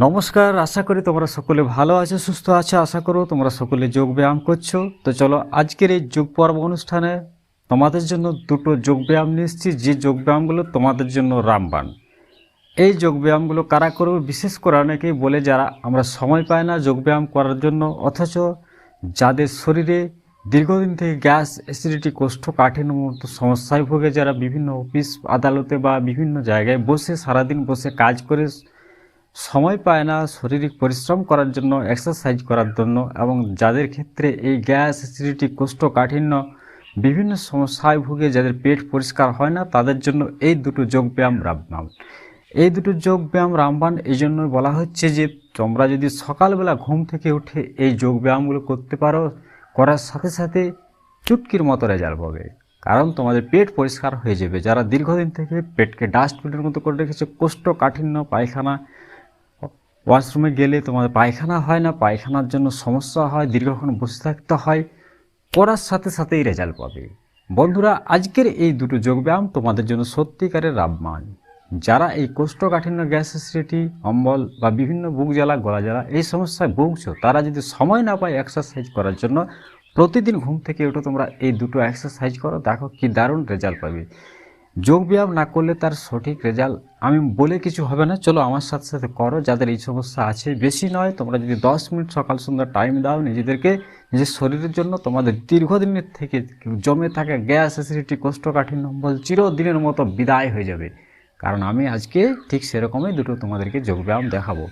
নমস্কার, আশা করি তোমরা সকলে ভালো আছো, সুস্থ আছো, আশা করো তোমরা সকলে যোগ ব্যায়াম করছ। তো চলো, আজকের এই যোগ পর্ব অনুষ্ঠানে তোমাদের জন্য দুটো যোগ ব্যায়াম নিয়ে এসেছি। যে যোগ ব্যায়ামগুলো তোমাদের জন্য রামবান এই যোগ ব্যায়ামগুলো কারা করবে? বিশেষ করে অনেকেই বলে যারা আমরা সময় পাই না যোগ ব্যায়াম করার জন্য, অথচ যাদের শরীরে দীর্ঘদিন থেকে গ্যাস, অ্যাসিডিটি কোষ্ঠকাঠিন্য মতো সমস্যায় ভোগে, যারা বিভিন্ন অফিস আদালতে বা বিভিন্ন জায়গায় বসে সারাদিন বসে কাজ করে সময় পায় না শারীরিক পরিশ্রম করার জন্য এক্সারসাইজ করার জন্য এবং যাদের ক্ষেত্রে এই গ্যাস অ্যাসিডিটি কোষ্ঠকাঠিন্য বিভিন্ন সমস্যায় ভুগে যাদের পেট পরিষ্কার হয় না, তাদের জন্য এই দুটো যোগব্যায়াম রামবান এই দুটো যোগব্যায়াম রামবান, এই জন্যই বলা হচ্ছে যে, তোমরা যদি সকালবেলা ঘুম থেকে উঠে এই যোগব্যায়ামগুলো করতে পারো, করার সাথে সাথে চুটকির মতো রেজাল্ট পাবে। কারণ তোমাদের পেট পরিষ্কার হয়ে যাবে। যারা দীর্ঘদিন থেকে পেটকে ডাস্টবিনের মতো করে রেখেছে, কোষ্ঠকাঠিন্য, পায়খানা ওয়াশরুমে গেলে তোমাদের পায়খানা হয় না, পায়খানার জন্য সমস্যা হয়, দীর্ঘক্ষণ বসে থাকতে হয় করার সাথে সাথেই রেজাল্ট পাবে। বন্ধুরা, আজকের এই দুটো যোগব্যায়াম তোমাদের জন্য সত্যিকারের রাবমান যারা এই কোষ্ঠকাঠিন্য গ্যাস অ্যাসিডিটি অম্বল বা বিভিন্ন বুক জ্বালা, গলা জ্বালা, এই সমস্যায় ভুগছো, তারা যদি সময় না পায় এক্সারসাইজ করার জন্য, প্রতিদিন ঘুম থেকে উঠে তোমরা এই দুটো এক্সারসাইজ করো, দেখো কি দারুণ রেজাল্ট পাবে। যোগ ব্যায়াম না করলে তার সঠিক রেজাল্ট আমি বলে কিছু হবে না। চলো আমার সাথে সাথে করো। যাদের এই সমস্যা আছে, বেশি নয়, তোমরা যদি দশ মিনিট সকাল সন্ধ্যা টাইম দাও নিজেদেরকে, নিজের শরীরের জন্য তোমাদের দীর্ঘদিনের থেকে জমে থাকা গ্যাস অ্যাসিডিটি কোষ্ঠকাঠিন্য বল চিরদিনের মতো বিদায় হয়ে যাবে। কারণ আমি আজকে ঠিক সেরকমই দুটো তোমাদেরকে যোগব্যায়াম দেখাবো।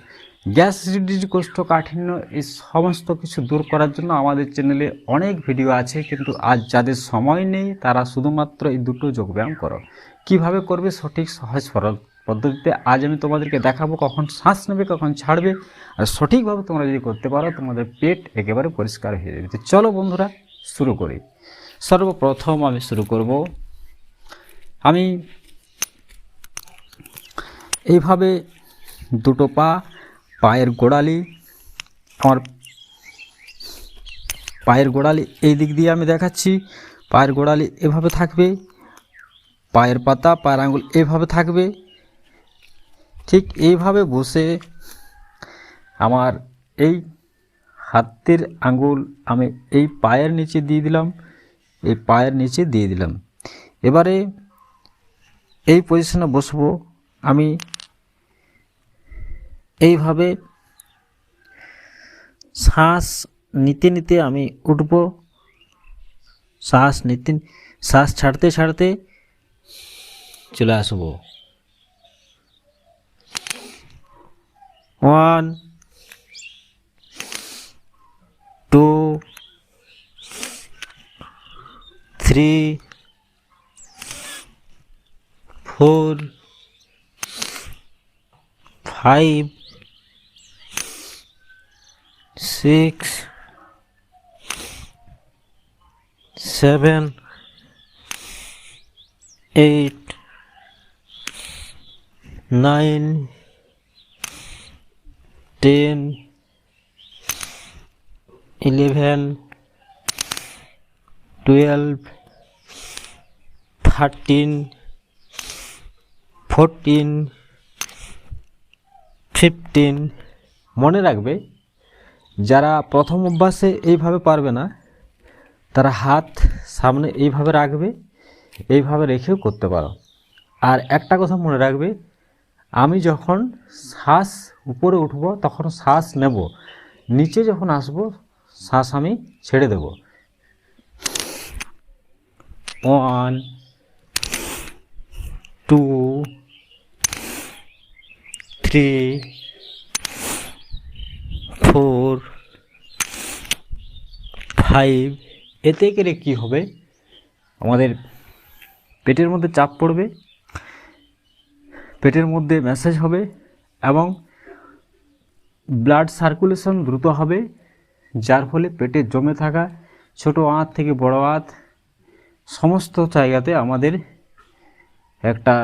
গ্যাস অ্যাসিডিটি কোষ্ঠকাঠিন্য এই সমস্ত কিছু দূর করার জন্য আমাদের চ্যানেলে অনেক ভিডিও আছে, কিন্তু আজ যাদের সময় নেই, তারা শুধুমাত্র এই দুটো যোগব্যায়াম করো। কীভাবে করবে? সঠিক, সহজ, সরল পদ্ধতিতে আজ আমি তোমাদেরকে দেখাবো কখন শ্বাস নেবে, কখন ছাড়বে, আর সঠিকভাবে তোমরা যদি করতে পারো, তোমাদের পেট একেবারে পরিষ্কার হয়ে যাবে। চলো বন্ধুরা, শুরু করি। সর্বপ্রথম আমি শুরু করব। আমি এইভাবে দুটো পা পায়ের গোড়ালি, আমার পায়ের গোড়ালি এই দিক দিয়ে আমি দেখাচ্ছি। পায়ের গোড়ালি এভাবে থাকবে, পায়ের পাতা, পায়ের আঙুল এভাবে থাকবে। ঠিক এইভাবে বসে আমার এই হাতের আঙুল আমি এই পায়ের নিচে দিয়ে দিলাম, এই পায়ের নিচে দিয়ে দিলাম। এবারে এই পজিশনে বসবো, আমি এইভাবে শ্বাস নিতে নিতে আমি উঠব। শ্বাস নিতে, শ্বাস ছাড়তে ছাড়তে চলে আসব। One, two, three, four, five six, seven, eight, nine, ten, eleven, twelve, thirteen, fourteen, fifteen মনে রাখবে যারা প্রথম অভ্যাসে এইভাবে পারবে না, তারা হাত সামনে এইভাবে রাখবে, এইভাবে রেখেও করতে পারো। আর একটা কথা মনে রাখবে, আমি যখন শ্বাস উপরে উঠব, তখন শ্বাস নেব। নিচে যখন আসব, শ্বাস আমি ছেড়ে দেব। One, two, three four, five, এতে করে কী হবে? আমাদের পেটের মধ্যে চাপ পড়বে, পেটের মধ্যে ম্যাসেজ হবে এবং ব্লাড সার্কুলেশন দ্রুত হবে, যার ফলে পেটে জমে থাকা ছোট আঁত থেকে বড় আঁত সমস্ত জায়গাতে আমাদের একটা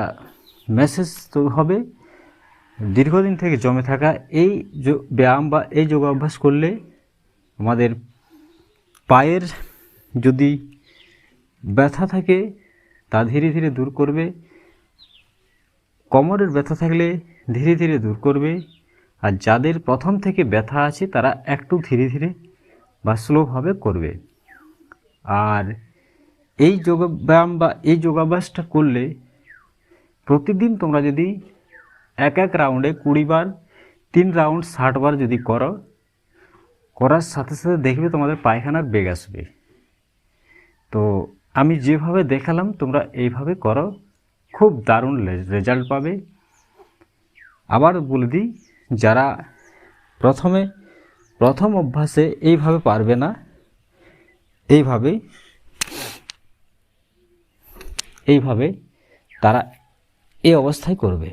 মেসেজ হবে। দীর্ঘদিন থেকে জমে থাকা এই ব্যায়াম বা এই যোগাভ্যাস করলে আমাদের পায়ের যদি ব্যথা থাকে, তা ধীরে ধীরে দূর করবে। কোমরের ব্যথা থাকলে ধীরে ধীরে দূর করবে। আর যাদের প্রথম থেকে ব্যথা আছে, তারা একটু ধীরে ধীরে বা স্লোভাবে করবে। আর এই যোগব্যায়াম বা এই যোগাভ্যাসটা করলে প্রতিদিন তোমরা যদি এক এক রাউন্ডে কুড়ি বার, তিন রাউন্ড ষাট বার যদি করো, করার সাথে সাথে দেখবে তোমাদের পায়খানার বেগ আসবে। তো আমি যেভাবে দেখালাম, তোমরা এইভাবে করো, খুব দারুণ রেজাল্ট পাবে। আবার বলে দিই, যারা প্রথমে, প্রথম অভ্যাসে এইভাবে পারবে না, এইভাবে এইভাবে তারা এই অবস্থায় করবে।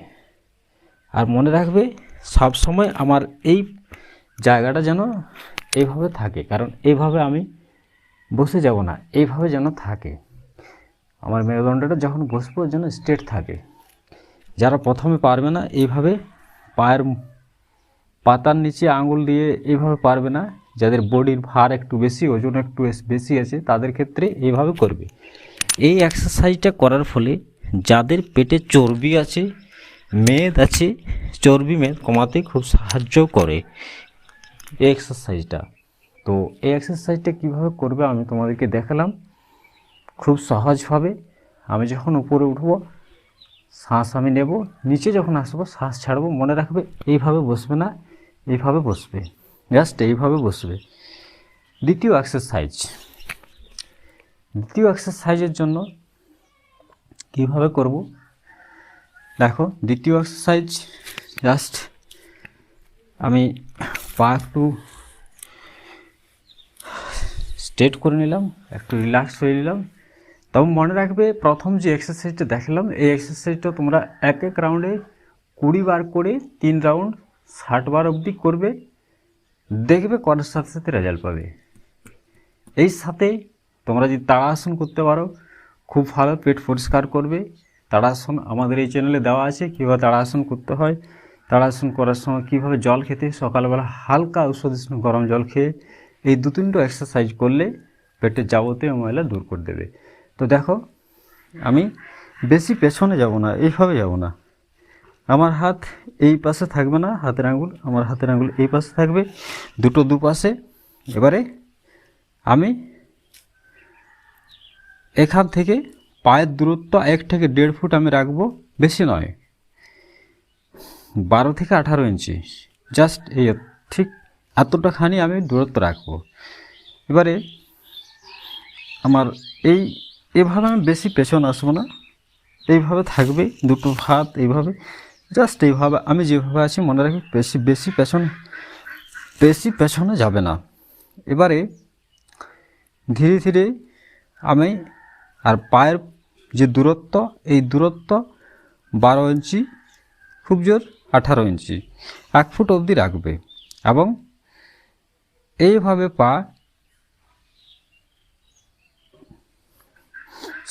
আর মনে রাখবে, সব সময় আমার এই জায়গাটা যেন এইভাবে থাকে। কারণ এইভাবে আমি বসে যাব না, এইভাবে যেন থাকে। আমার মেরুদণ্ডটা যখন বসবো যেন স্ট্রেট থাকে। যারা প্রথমে পারবে না, এইভাবে পায়ের পাতার নিচে আঙুল দিয়ে এইভাবে পারবে না। যাদের বডির ভার একটু বেশি, ওজন একটু বেশি আছে, তাদের ক্ষেত্রে এইভাবে করবে। এই এক্সারসাইজটা করার ফলে যাদের পেটে চর্বি আছে মেদ আছে, চর্বি মেদ, কমাতে খুব সাহায্য করে এই এক্সারসাইজটা তো এই এক্সারসাইজটা কীভাবে করবে আমি তোমাদেরকে দেখালাম। খুব সহজভাবে আমি যখন উপরে উঠবো, শ্বাস আমি নেব, নিচে যখন আসব, শ্বাস ছাড়বো, মনে রাখবে এইভাবে বসবে না, এইভাবে বসবে জাস্ট এইভাবে বসবে। দ্বিতীয় এক্সারসাইজ দ্বিতীয় এক্সারসাইজের জন্য কীভাবে করব? দেখো, দ্বিতীয় এক্সারসাইজ জাস্ট আমি পা একটু স্ট্রেট করে নিলাম, একটু রিল্যাক্স হয়ে নিলাম। তবে মনে রাখবে, প্রথম যে এক্সারসাইজটা দেখালাম, এই এক্সারসাইজটা তোমরা এক এক রাউন্ডে কুড়ি বার করে তিন রাউন্ড ষাট বার অবধি করবে, দেখবে করার সাথে সাথে রেজাল্ট পাবে। এই সাথে তোমরা যদি তাড়াসন করতে পারো, খুব ভালো পেট পরিষ্কার করবে তাড়াসন আমাদের এই চ্যানেলে দেওয়া আছে কীভাবে তাড়াসন করতে হয়। তাড়াসন করার সময় কীভাবে জল খেতে সকালবেলা হালকা ঔষধ গরম জল খেয়ে এই দু তিনটো এক্সারসাইজ করলে পেটের যাবতীয় ময়লা দূর করে দেবে। তো দেখো, আমি বেশি পেছনে যাব না, এইভাবে যাব না। আমার হাত এই পাশে থাকবে না, হাতের আঙুল, আমার হাতের আঙুল এই পাশে থাকবে, দুটো দুপাশে। এবারে আমি এখান থেকে পায়ের দূরত্ব এক থেকে দেড় ফুট আমি রাখব, বেশি নয়। বারো থেকে আঠারো ইঞ্চি। জাস্ট এই ঠিক এতটা খানি আমি দূরত্ব রাখব। এবারে আমার এই, এভাবে আমি বেশি পেছন আসব না। এইভাবে থাকবে, দুটো হাত এইভাবে। জাস্ট এইভাবে আমি যেভাবে আছি মনে রাখি বেশি বেশি পেছনে বেশি পেছনে যাবে না। এবারে ধীরে ধীরে আমি আর পায়ের যে দূরত্ব, এই দূরত্ব বারো ইঞ্চি, খুব জোর আঠারো ইঞ্চি, এক ফুট অবধি রাখবে এবং এইভাবে পা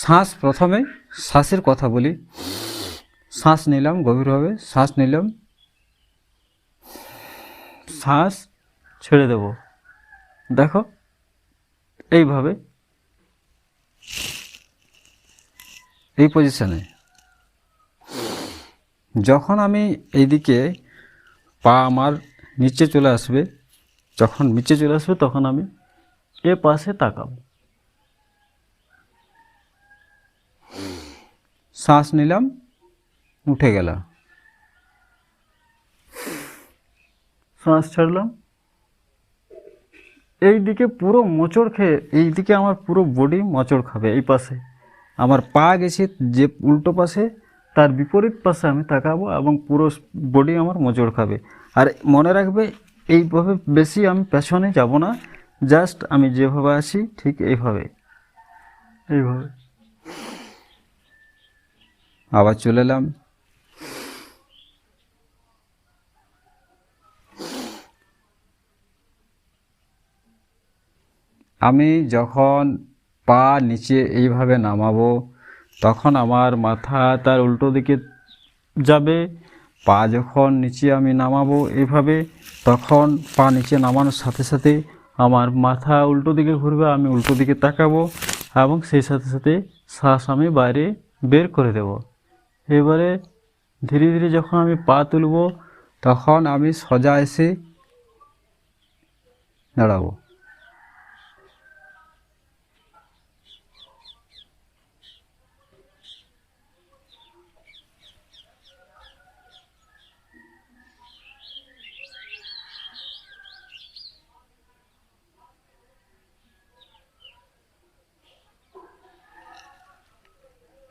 শ্বাস প্রথমে, শ্বাসের কথা বলি, শ্বাস নিলাম গভীরভাবে, শ্বাস নিলাম, শ্বাস ছেড়ে দেব, দেখো, এইভাবে এই পজিশনে যখন আমি এইদিকে পা আমার নিচে চলে আসবে, যখন নিচে চলে আসবে তখন আমি এ পাশে তাকাবো। শ্বাস নিলাম, উঠে গেলাম। শ্বাস ছাড়লাম। এই দিকে পুরো মোচড় খেয়ে এই দিকে আমার পুরো বডি মোচড় খাবে, এই পাশে। আমার পা গেছে যে উল্টো পাশে তার বিপরীত পাশে আমি তাকাবো এবং পুরো বডি আমার মোচড় খাবে। আর মনে রাখবে এইভাবে বেশি আমি পেছনে যাব না জাস্ট আমি যেভাবে আছি ঠিক এইভাবে। এইভাবে। আবার চলে এলাম। আমি যখন পা নিচে এইভাবে নামাবো, তখন আমার মাথা তার উল্টো দিকে যাবে। পা যখন নিচে আমি নামাবো এইভাবে, তখন পা নিচে নামানোর সাথে সাথে আমার মাথা উল্টো দিকে ঘুরবে, আমি উল্টো দিকে তাকাবো এবং সেই সাথে সাথে শ্বাস আমি বাইরে বের করে দেব। এবারে ধীরে ধীরে যখন আমি পা তুলব, তখন আমি সোজা এসে দাঁড়াবো।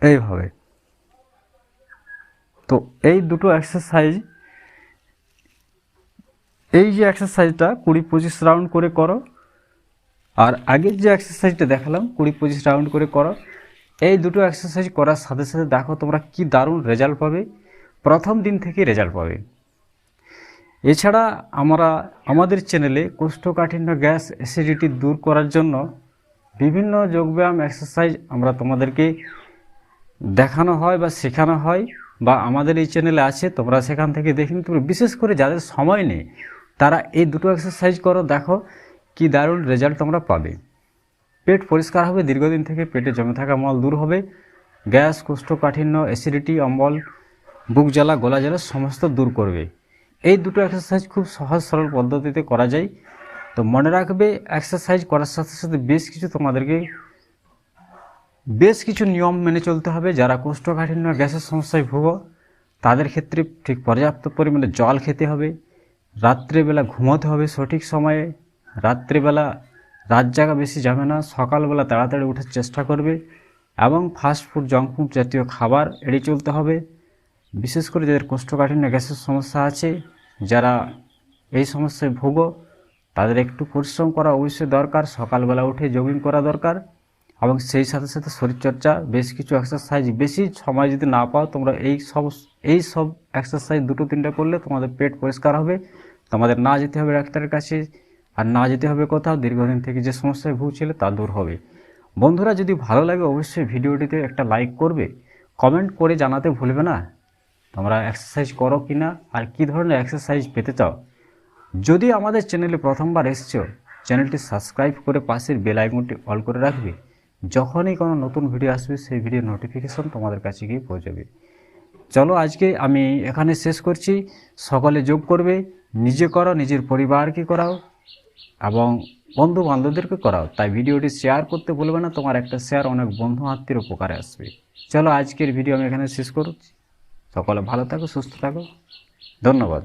এইভাবে। তো এই দুটো এক্সারসাইজ এই যে এক্সারসাইজটা কুড়ি পঁচিশ রাউন্ড করে করো, আর আগের যে এক্সারসাইজটা দেখালাম, কুড়ি পঁচিশ রাউন্ড করে করো, এই দুটো এক্সারসাইজ করার সাথে সাথে দেখো তোমরা কি দারুণ রেজাল্ট পাবে, প্রথম দিন থেকে রেজাল্ট পাবে। এছাড়া আমরা, আমাদের চ্যানেলে কোষ্ঠকাঠিন্য গ্যাস অ্যাসিডিটি দূর করার জন্য বিভিন্ন যোগব্যায়াম এক্সারসাইজ আমরা তোমাদেরকে দেখানো হয় বা শেখানো হয় বা আমাদের এই চ্যানেলে আছে, তোমরা সেখান থেকে দেখে নিতে পারো। বিশেষ করে যাদের সময় নেই, তারা এই দুটো এক্সারসাইজ করো, দেখো কি দারুণ রেজাল্ট তোমরা পাবে। পেট পরিষ্কার হবে, দীর্ঘদিন থেকে পেটে জমে থাকা মল দূর হবে। গ্যাস, কোষ্ঠকাঠিন্য অ্যাসিডিটি অম্বল, বুক জ্বালা, গলা জ্বালা সমস্ত দূর করবে। এই দুটো এক্সারসাইজ খুব সহজ, সরল পদ্ধতিতে করা যায়। তো মনে রাখবে এক্সারসাইজ করার সাথে সাথে বেশ কিছু তোমাদেরকে বেশ কিছু নিয়ম মেনে চলতে হবে। যারা কোষ্ঠকাঠিন্য, গ্যাসের সমস্যায় ভুগো, তাদের ক্ষেত্রে ঠিক পর্যাপ্ত পরিমাণে জল খেতে হবে। রাত্রেবেলা ঘুমোতে হবে সঠিক সময়ে। রাত্রেবেলা রাত জাগা বেশি যাবে না। সকালবেলা তাড়াতাড়ি ওঠার চেষ্টা করবে এবং ফাস্ট ফুড জাঙ্ক ফুড জাতীয় খাবার এড়িয়ে চলতে হবে। বিশেষ করে যাদের কোষ্ঠকাঠিন্য, গ্যাসের সমস্যা আছে, যারা এই সমস্যায় ভোগো, তাদের একটু পরিশ্রম করা অবশ্যই দরকার। সকালবেলা উঠে জগিং করা দরকার। এবং সেই সাথে সাথে শরীরচর্চা, বেশ কিছু এক্সারসাইজ বেশি সময় যদি না পাও, তোমরা এই সব এই সব এক্সারসাইজ দুটো তিনটা করলে তোমাদের পেট পরিষ্কার হবে। তোমাদের না যেতে হবে ডাক্তারের কাছে, আর না যেতে হবে কোথাও, দীর্ঘদিন থেকে যে সমস্যায় ভুগছিলে তা দূর হবে। বন্ধুরা, যদি ভালো লাগে অবশ্যই ভিডিওটিতে একটা লাইক করবে। কমেন্ট করে জানাতে ভুলবে না। তোমরা এক্সারসাইজ করো কি না আর কী ধরনের এক্সারসাইজ পেতে চাও? যদি আমাদের চ্যানেলে প্রথমবার এসছো চ্যানেলটি সাবস্ক্রাইব করে পাশের বেল আইকনটি অল করে রাখবে। যখনই কোনো নতুন ভিডিও আসবে, সেই ভিডিও নোটিফিকেশন তোমাদের কাছে গিয়ে পৌঁছবে। চলো আজকে আমি এখানে শেষ করছি। সকলে যোগ করবে, নিজে করো, নিজের পরিবারকে করাও এবং বন্ধু বান্ধবদেরকে করাও। তাই ভিডিওটি শেয়ার করতে বলবে না, তোমার একটা শেয়ার অনেক বন্ধু আত্মীয় উপকারে আসবে। চলো আজকের ভিডিও আমি এখানে শেষ করছি। সকলে ভালো থাকো, সুস্থ থাকো। ধন্যবাদ।